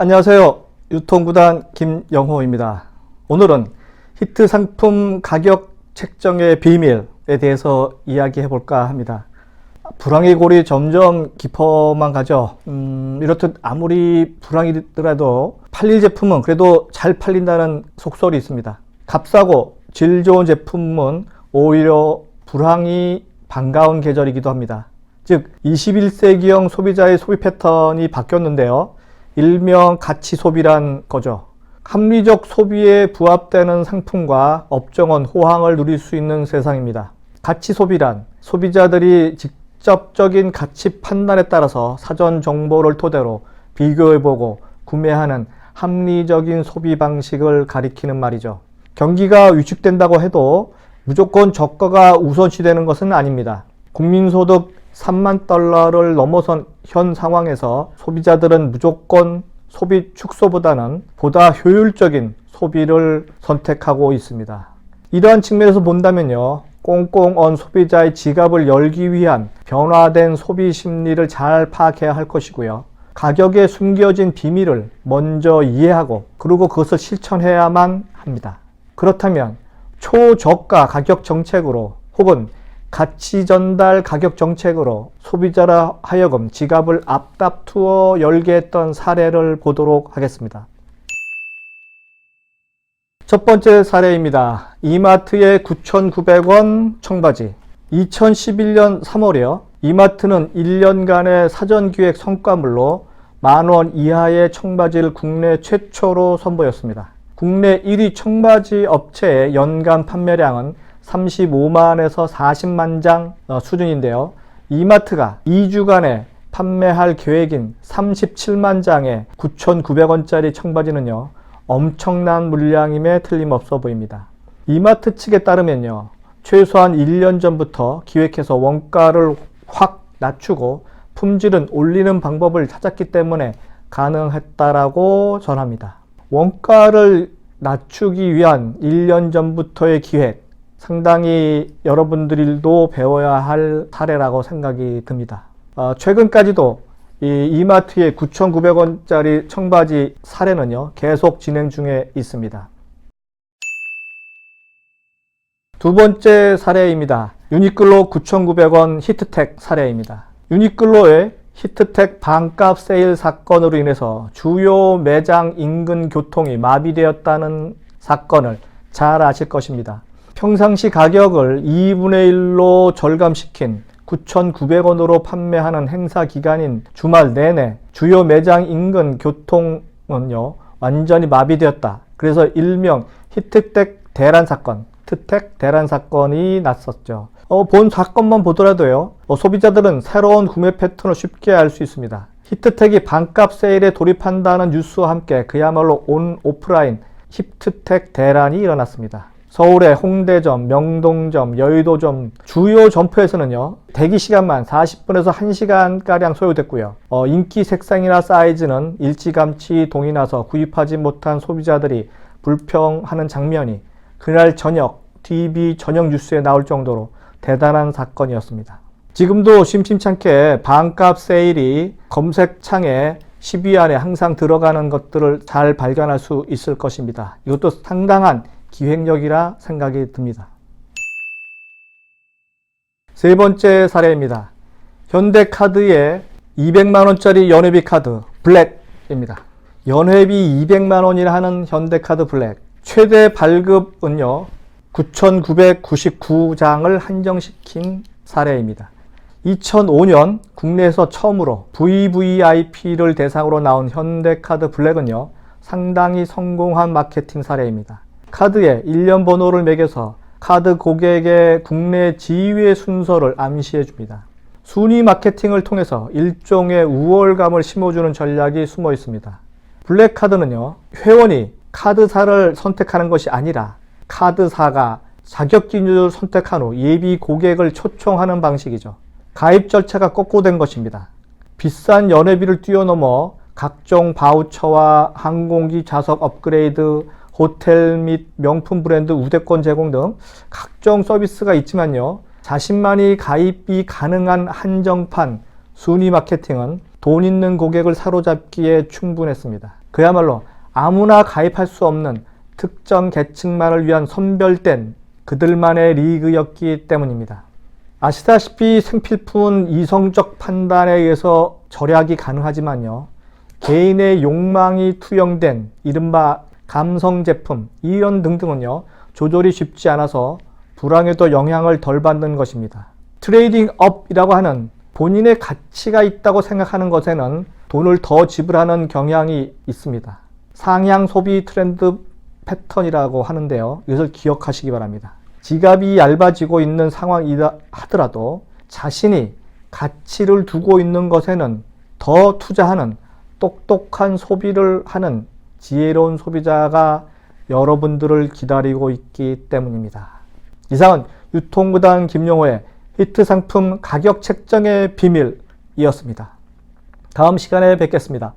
안녕하세요. 유통구단 김영호입니다. 오늘은 히트 상품 가격 책정의 비밀에 대해서 이야기해 볼까 합니다. 불황의 골이 점점 깊어만 가죠. 음, 이렇듯 아무리 불황이더라도 팔릴 제품은 그래도 잘 팔린다는 속설이 있습니다. 값싸고 질 좋은 제품은 오히려 불황이 반가운 계절이기도 합니다. 즉 21세기형 소비자의 소비 패턴이 바뀌었는데요. 일명 가치 소비란 거죠. 합리적 소비에 부합되는 상품과 업종은 호황을 누릴 수 있는 세상입니다. 가치 소비란 소비자들이 직접적인 가치 판단에 따라서 사전 정보를 토대로 비교해보고 구매하는 합리적인 소비 방식을 가리키는 말이죠. 경기가 위축된다고 해도 무조건 저가가 우선시되는 것은 아닙니다. 국민소득 3만 달러를 넘어선 현 상황에서 소비자들은 무조건 소비 축소보다는 보다 효율적인 소비를 선택하고 있습니다. 이러한 측면에서 본다면요. 꽁꽁 언 소비자의 지갑을 열기 위한 변화된 소비 심리를 잘 파악해야 할 것이고요. 가격에 숨겨진 비밀을 먼저 이해하고 그리고 그것을 실천해야만 합니다. 그렇다면 초저가 가격 정책으로 혹은 가치 전달 가격 정책으로 소비자라 하여금 지갑을 앞다투어 열게 했던 사례를 보도록 하겠습니다. 첫 번째 사례입니다. 이마트의 9,900원 청바지. 2011년 3월에요. 이마트는 1년간의 사전 기획 성과물로 만원 이하의 청바지를 국내 최초로 선보였습니다. 국내 1위 청바지 업체의 연간 판매량은 35만에서 40만 장 어, 수준인데요. 이마트가 2주간에 판매할 계획인 37만 장의 9,900원짜리 청바지는요. 엄청난 물량임에 틀림없어 보입니다. 이마트 측에 따르면요. 최소한 1년 전부터 기획해서 원가를 확 낮추고 품질은 올리는 방법을 찾았기 때문에 가능했다라고 전합니다. 원가를 낮추기 위한 1년 전부터의 기획, 상당히 여러분들도 배워야 할 사례라고 생각이 듭니다. 어, 최근까지도 이 이마트의 9,900원짜리 청바지 사례는요, 계속 진행 중에 있습니다. 두 번째 사례입니다. 유니클로 9,900원 히트텍 사례입니다. 유니클로의 히트텍 반값 세일 사건으로 인해서 주요 매장 인근 교통이 마비되었다는 사건을 잘 아실 것입니다. 평상시 가격을 2분의 1로 절감시킨 9,900원으로 판매하는 행사 기간인 주말 내내 주요 매장 인근 교통은요, 완전히 마비되었다. 그래서 일명 히트텍 대란 사건, 트텍 대란 사건이 났었죠. 어, 본 사건만 보더라도요, 어, 소비자들은 새로운 구매 패턴을 쉽게 알 수 있습니다. 히트텍이 반값 세일에 돌입한다는 뉴스와 함께 그야말로 온 오프라인 히트텍 대란이 일어났습니다. 서울의 홍대점, 명동점, 여의도점 주요 점포에서는요 대기 시간만 40분에서 1시간가량 소요됐고요 어, 인기 색상이나 사이즈는 일찌감치 동이 나서 구입하지 못한 소비자들이 불평하는 장면이 그날 저녁 TV 저녁 뉴스에 나올 정도로 대단한 사건이었습니다. 지금도 심심찮게 반값 세일이 검색창에 10위 안에 항상 들어가는 것들을 잘 발견할 수 있을 것입니다. 이것도 상당한 기획력이라 생각이 듭니다. 세 번째 사례입니다. 현대카드의 200만원짜리 연회비 카드 블랙입니다. 연회비 200만원이라 하는 현대카드 블랙. 최대 발급은요, 9,999장을 한정시킨 사례입니다. 2005년 국내에서 처음으로 VVIP를 대상으로 나온 현대카드 블랙은요, 상당히 성공한 마케팅 사례입니다. 카드에 일련 번호를 매겨서 카드 고객의 국내 지위의 순서를 암시해 줍니다. 순위 마케팅을 통해서 일종의 우월감을 심어주는 전략이 숨어 있습니다. 블랙카드는요, 회원이 카드사를 선택하는 것이 아니라 카드사가 자격 기준을 선택한 후 예비 고객을 초청하는 방식이죠. 가입 절차가 거꾸로 된 것입니다. 비싼 연회비를 뛰어넘어 각종 바우처와 항공기 좌석 업그레이드, 호텔 및 명품 브랜드 우대권 제공 등 각종 서비스가 있지만요. 자신만이 가입이 가능한 한정판 순위 마케팅은 돈 있는 고객을 사로잡기에 충분했습니다. 그야말로 아무나 가입할 수 없는 특정 계층만을 위한 선별된 그들만의 리그였기 때문입니다. 아시다시피 생필품은 이성적 판단에 의해서 절약이 가능하지만요. 개인의 욕망이 투영된 이른바 감성 제품, 이런 등등은요, 조절이 쉽지 않아서 불황에도 영향을 덜 받는 것입니다. 트레이딩 업이라고 하는 본인의 가치가 있다고 생각하는 것에는 돈을 더 지불하는 경향이 있습니다. 상향 소비 트렌드 패턴이라고 하는데요. 이것을 기억하시기 바랍니다. 지갑이 얇아지고 있는 상황이다 하더라도 자신이 가치를 두고 있는 것에는 더 투자하는 똑똑한 소비를 하는 지혜로운 소비자가 여러분들을 기다리고 있기 때문입니다. 이상은 유통구단 김용호의 히트 상품 가격 책정의 비밀이었습니다. 다음 시간에 뵙겠습니다.